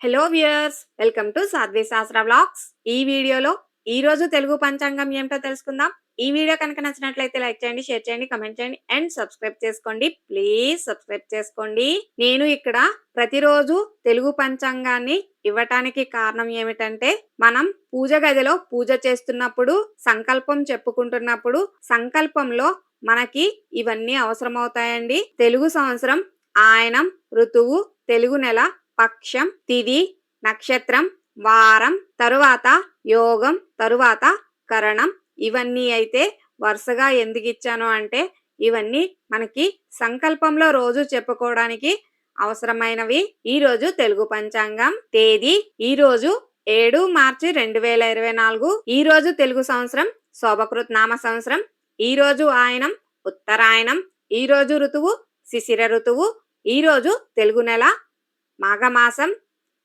Hello viewers welcome to Sadhvi Shastra blogs ఈ వీడియోలో ఈ రోజు తెలుగు పంచాంగం ఏమిటో తెలుసుకుందాం. ఈ వీడియో కనుక నచ్చినట్లయితే లైక్ చేయండి షేర్ చేయండి కమెంట్ చేయండి అండ్ సబ్స్క్రైబ్ చేసుకోండి. ప్లీజ్ సబ్స్క్రైబ్ చేసుకోండి. నేను ఇక్కడ ప్రతిరోజు తెలుగు పంచాంగాన్ని ఇవ్వటానికి కారణం ఏమిటంటే మనం పూజ గదిలో పూజ చేస్తున్నప్పుడు సంకల్పం చెప్పుకుంటున్నప్పుడు సంకల్పంలో మనకి ఇవన్నీ అవసరమవుతాయండి. తెలుగు సంవత్సరం ఆయనం ఋతువు తెలుగు నెల పక్షం తిది నక్షత్రం వారం తరువాత యోగం తరువాత కరణం. ఇవన్నీ అయితే వరుసగా ఎందుకు ఇచ్చాను అంటే ఇవన్నీ మనకి సంకల్పంలో రోజు చెప్పుకోవడానికి అవసరమైనవి. ఈరోజు తెలుగు పంచాంగం తేదీ ఈరోజు ఏడు మార్చి రెండు వేల ఇరవై నాలుగు. ఈరోజు తెలుగు సంవత్సరం శోభకృత్ నామ సంవత్సరం. ఈరోజు ఆయనం ఉత్తరాయణం. ఈ రోజు ఋతువు శిశిర ఋతువు. ఈరోజు తెలుగు నెల మాఘమాసం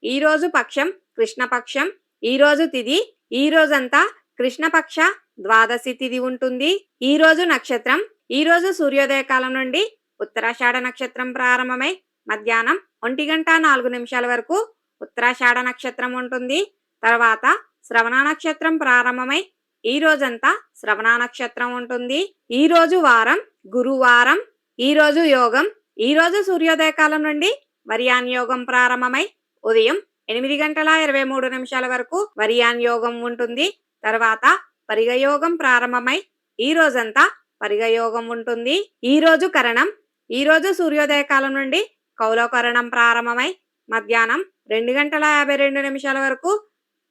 ఈరోజు పక్షం కృష్ణపక్షం ఈరోజు తిది ఈ రోజంతా కృష్ణపక్ష ద్వాదశి తిథి ఉంటుంది. ఈ రోజు నక్షత్రం ఈ రోజు సూర్యోదయ కాలం నుండి ఉత్తరాషాఢ నక్షత్రం ప్రారంభమై మధ్యాహ్నం ఒంటి గంట నాలుగు నిమిషాల వరకు ఉత్తరాషాఢ నక్షత్రం ఉంటుంది. తర్వాత శ్రవణ నక్షత్రం ప్రారంభమై ఈ రోజంతా శ్రవణ నక్షత్రం ఉంటుంది. ఈ రోజు వారం గురువారం ఈ రోజు యోగం ఈ రోజు సూర్యోదయ కాలం నుండి వరియాన్ యోగం ప్రారంభమై ఉదయం ఎనిమిది గంటల ఇరవై మూడు నిమిషాల వరకు వరియాన్ యోగం ఉంటుంది. తర్వాత పరిగయోగం ప్రారంభమై ఈ రోజంతా పరిగయోగం ఉంటుంది. ఈ రోజు కరణం ఈ రోజు సూర్యోదయ కాలం నుండి కౌలకరణం ప్రారంభమై మధ్యాహ్నం రెండు గంటల యాభై రెండు నిమిషాల వరకు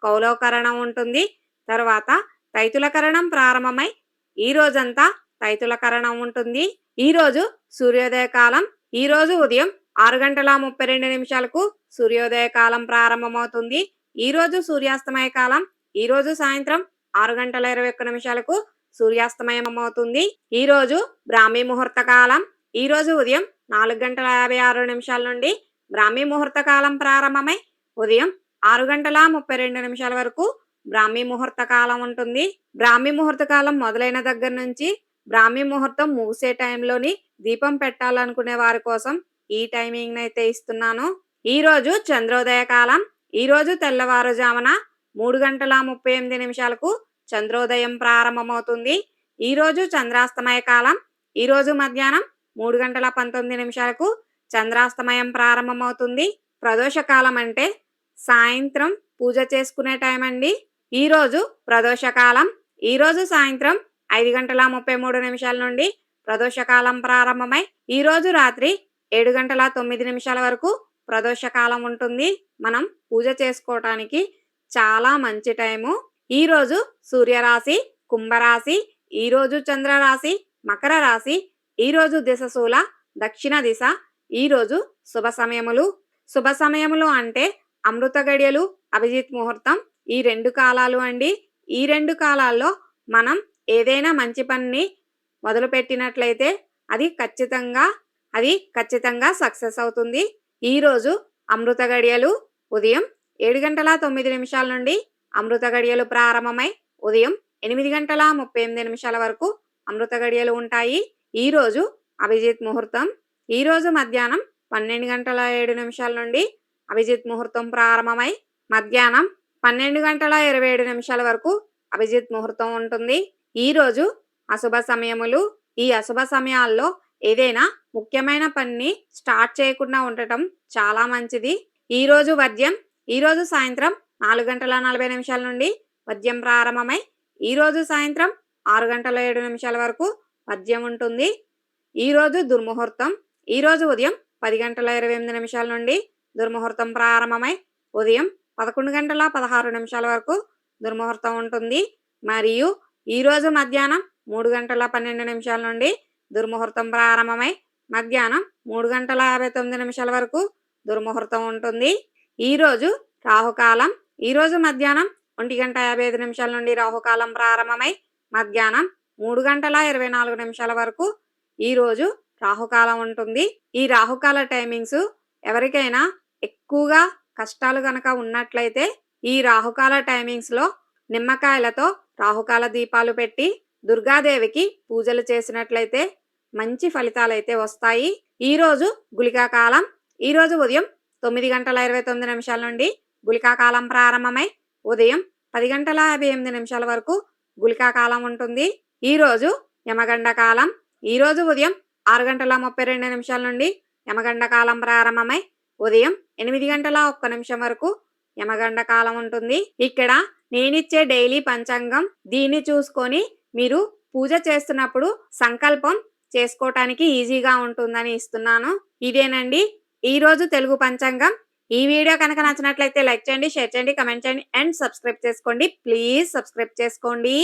కౌలకరణం ఉంటుంది. తర్వాత తైతులకరణం ప్రారంభమై ఈ రోజంతా తైతులకరణం ఉంటుంది. ఈ రోజు సూర్యోదయ కాలం ఈ రోజు ఉదయం ఆరు గంటల ముప్పై రెండు నిమిషాలకు సూర్యోదయ కాలం ప్రారంభమవుతుంది. ఈ రోజు సూర్యాస్తమయ కాలం. ఈ రోజు సాయంత్రం ఆరు గంటల ఇరవై ఒక్క నిమిషాలకు సూర్యాస్తమయం అవుతుంది ఈ రోజు బ్రాహ్మీ ముహూర్త కాలం. ఈ రోజు ఉదయం నాలుగు గంటల యాభై ఆరు నిమిషాల నుండి బ్రాహ్మీ ముహూర్త కాలం ప్రారంభమై ఉదయం ఆరు గంటల ముప్పై రెండు నిమిషాల వరకు బ్రాహ్మీ ముహూర్త కాలం ఉంటుంది. బ్రాహ్మీ ముహూర్త కాలం మొదలైన దగ్గర నుంచి బ్రాహ్మీ ముహూర్తం ముగిసే టైంలోని దీపం పెట్టాలనుకునే వారి కోసం ఈ టైమింగ్ అయితే ఇస్తున్నాను. ఈరోజు చంద్రోదయ కాలం. ఈరోజు తెల్లవారుజామున మూడు గంటల ముప్పై ఎనిమిది నిమిషాలకు చంద్రోదయం ప్రారంభమవుతుంది. ఈరోజు చంద్రాస్తమయ కాలం. ఈరోజు మధ్యాహ్నం మూడు గంటల పంతొమ్మిది నిమిషాలకు చంద్రాస్తమయం ప్రారంభమవుతుంది. ప్రదోష కాలం అంటే సాయంత్రం పూజ చేసుకునే టైం అండి. ఈరోజు ప్రదోషకాలం ఈరోజు సాయంత్రం ఐదు గంటల ముప్పై మూడు నిమిషాల నుండి ప్రదోషకాలం ప్రారంభమై ఈరోజు రాత్రి ఏడు గంటల తొమ్మిది నిమిషాల వరకు ప్రదోషకాలం ఉంటుంది. మనం పూజ చేసుకోవటానికి చాలా మంచి టైము. ఈరోజు సూర్యరాశి కుంభరాశి ఈ రోజు చంద్రరాశి మకర రాశి ఈ రోజు దిశశూల దక్షిణ దిశ ఈ రోజు శుభ సమయములు. శుభ సమయములు అంటే అమృత గడియలు అభిజిత్ ముహూర్తం ఈ రెండు కాలాలు అండి. ఈ రెండు కాలాల్లో మనం ఏదైనా మంచి పనిని మొదలుపెట్టినట్లయితే అది ఖచ్చితంగా అది ఖచ్చితంగా సక్సెస్ అవుతుంది. ఈ రోజు అమృత గడియలు ఉదయం ఏడు గంటల తొమ్మిది నిమిషాల నుండి అమృత గడియలు ప్రారంభమై ఉదయం ఎనిమిది గంటల ముప్పై ఎనిమిది నిమిషాల వరకు అమృత గడియలు ఉంటాయి. ఈ రోజు అభిజిత్ ముహూర్తం. ఈరోజు మధ్యాహ్నం పన్నెండు గంటల ఏడు నిమిషాల నుండి అభిజిత్ ముహూర్తం ప్రారంభమై మధ్యాహ్నం పన్నెండు గంటల ఇరవై ఏడు నిమిషాల వరకు అభిజిత్ ముహూర్తం ఉంటుంది. ఈరోజు అశుభ సమయములు. ఈ అశుభ సమయాల్లో ఏదైనా ముఖ్యమైన పనిని స్టార్ట్ చేయకుండా ఉండటం చాలా మంచిది. ఈ రోజు వద్యం ఈరోజు సాయంత్రం నాలుగు గంటల నలభై నిమిషాల నుండి వద్యం ప్రారంభమై ఈరోజు సాయంత్రం ఆరు గంటల ఏడు నిమిషాల వరకు పద్యం ఉంటుంది. ఈరోజు దుర్ముహూర్తం ఈరోజు ఉదయం పది గంటల ఇరవై ఎనిమిది నిమిషాల నుండి దుర్ముహూర్తం ప్రారంభమై ఉదయం పదకొండు గంటల పదహారు నిమిషాల వరకు దుర్ముహూర్తం ఉంటుంది. మరియు ఈ రోజు మధ్యాహ్నం మూడు గంటల పన్నెండు నిమిషాల నుండి దుర్ముహూర్తం ప్రారంభమై మధ్యాహ్నం మూడు గంటల యాభై తొమ్మిది నిమిషాల వరకు దుర్ముహూర్తం ఉంటుంది. ఈరోజు రాహుకాలం. ఈరోజు మధ్యాహ్నం ఒంటి గంట యాభై ఐదు నిమిషాల నుండి రాహుకాలం ప్రారంభమై మధ్యాహ్నం మూడు గంటల ఇరవై నాలుగు నిమిషాల వరకు ఈ రోజు రాహుకాలం ఉంటుంది. ఈ రాహుకాల టైమింగ్స్ ఎవరికైనా ఎక్కువగా కష్టాలు గనక ఉన్నట్లయితే ఈ రాహుకాల టైమింగ్స్లో నిమ్మకాయలతో రాహుకాల దీపాలు పెట్టి దుర్గాదేవికి పూజలు చేసినట్లయితే మంచి ఫలితాలు అయితే వస్తాయి. ఈ రోజు గుళికా కాలం. ఈ రోజు ఉదయం తొమ్మిది గంటల ఇరవై తొమ్మిది నిమిషాల నుండి గుళికా కాలం ప్రారంభమై ఉదయం పది గంటల యాభై ఎనిమిది నిమిషాల వరకు గుళికా కాలం ఉంటుంది. ఈ రోజు యమగండ కాలం. ఈ రోజు ఉదయం ఆరు గంటల ముప్పై రెండు నిమిషాల నుండి యమగండ కాలం ప్రారంభమై ఉదయం ఎనిమిది గంటల ఒక్క నిమిషం వరకు యమగండ కాలం ఉంటుంది. ఇక్కడ నేనిచ్చే డైలీ పంచాంగం దీన్ని చూసుకొని మీరు పూజ చేస్తున్నప్పుడు సంకల్పం చేసుకోవటానికి ఈజీగా ఉంటుందని ఇస్తున్నాను. ఇదేనండి. ఈరోజు తెలుగు పంచాంగం. ఈ వీడియో కనుక నచ్చినట్లయితే లైక్ చేయండి షేర్ చేయండి కమెంట్ చేయండి అండ్ సబ్స్క్రైబ్ చేసుకోండి. ప్లీజ్ సబ్స్క్రైబ్ చేసుకోండి.